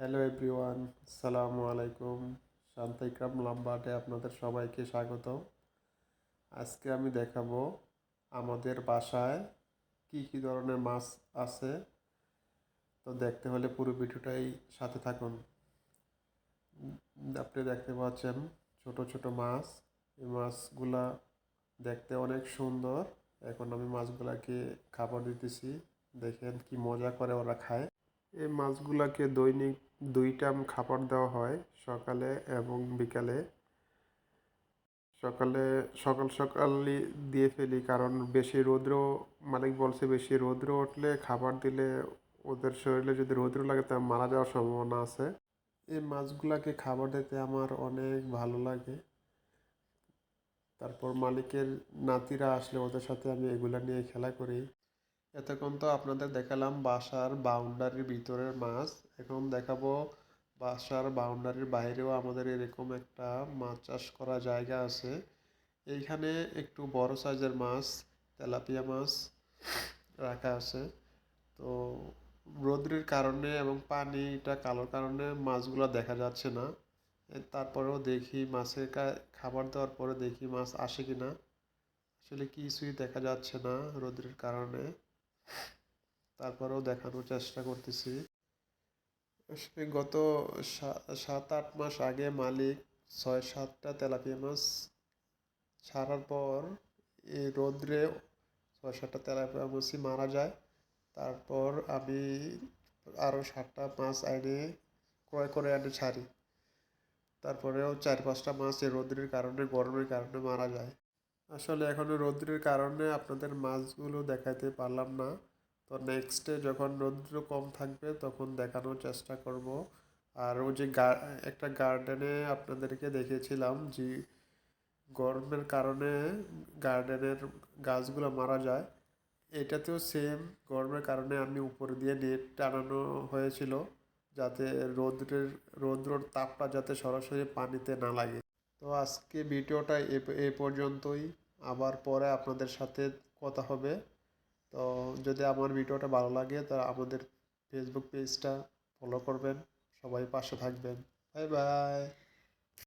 Hello everyone, আসসালামু আলাইকুম। শান্ত ইকরাম লাম্বাটে আপনাদের সবাইকে স্বাগত। আজকে আমি দেখাবো আমাদের বাসায় কি কি ধরনের মাছ আছে। তো দেখতে হলে পুরো ভিডিওটাই সাথে থাকুন। আপনি দেখতে পাচ্ছেন ছোট ছোট মাছ। এই মাছগুলা দেখতে অনেক সুন্দর। এখন আমি মাছগুলাকে খাবার দিতেছি। দেখেন কি মজা করে ওরা খায়। এই মাছগুলাকে দৈনিক দুই টাইম খাবার দেওয়া হয় সকালে এবং বিকালে। সকালে, সকাল সকালই দিয়ে ফেলি কারণ বেশি রৌদ্র, মালিক বলছে বেশি রৌদ্র উঠলে খাবার দিলে ওদের শরীরে যদি রৌদ্র লাগে তা মারা যাওয়ার সম্ভাবনা আছে। এই মাছগুলাকে খাবার দিতে আমার অনেক ভালো লাগে। তারপর মালিকের নাতিরা আসলে ওদের সাথে আমি এগুলা নিয়ে খেলা করি। এতক্ষণ তো আপনাদের দেখালাম বাসার বাউন্ডারির ভিতরের মাছ। এখন দেখাবো বাসার বাউন্ডারির বাইরেও আমাদের এরকম একটা মাছ চাষ করা জায়গা আছে। এইখানে একটু বড় সাইজের মাছ, তেলাপিয়া মাছ রাখা আছে। তো রোদ্রের কারণে এবং পানিটা কালোর কারণে মাছগুলো দেখা যাচ্ছে না। তারপরেও দেখি মাছের খাবার দেওয়ার পরে দেখি মাছ আসে কি না আসলে কিছুই দেখা যাচ্ছে না রোদ্রের কারণে। তারপরেও দেখানোর চেষ্টা করতেছি। গত সাত আট মাস আগে মালিক ছয় সাতটা তেলাপিয়া মাছ ছাড়ার পর এই রোদ্রে ছয় সাতটা তেলাপিয়া মাছই মারা যায়। তারপর আমি আরও সাতটা মাছ আইনে ক্রয় করে এনে ছাড়ি। তারপরেও চার পাঁচটা মাছ এই রোদ্রের কারণে, গরমের কারণে মারা যায়। আসলে এখনও রৌদ্রের কারণে আপনাদের মাছগুলো দেখাতে পারলাম না। তো নেক্সটে যখন রৌদ্র কম থাকবে তখন দেখানোর চেষ্টা করব। আর ওই যে একটা গার্ডেনে আপনাদেরকে দেখেছিলাম যে গরমের কারণে গার্ডেনের গাছগুলো মারা যায়। এটাতেও সেম গরমের কারণে আমি উপরে দিয়ে নেট টানানো হয়েছিল যাতে রৌদ্রের, রৌদ্রর তাপটা যাতে সরাসরি পানিতে না লাগে। তো আজকে ভিডিওটা এ পর্যন্তই। আবার পরে আপনাদের সাথে কথা হবে। তো যদি আমার ভিডিওটা ভালো লাগে, তা আমাদের ফেসবুক পেজটা ফলো করবেন। সবাই পাশে থাকবেন। Bye bye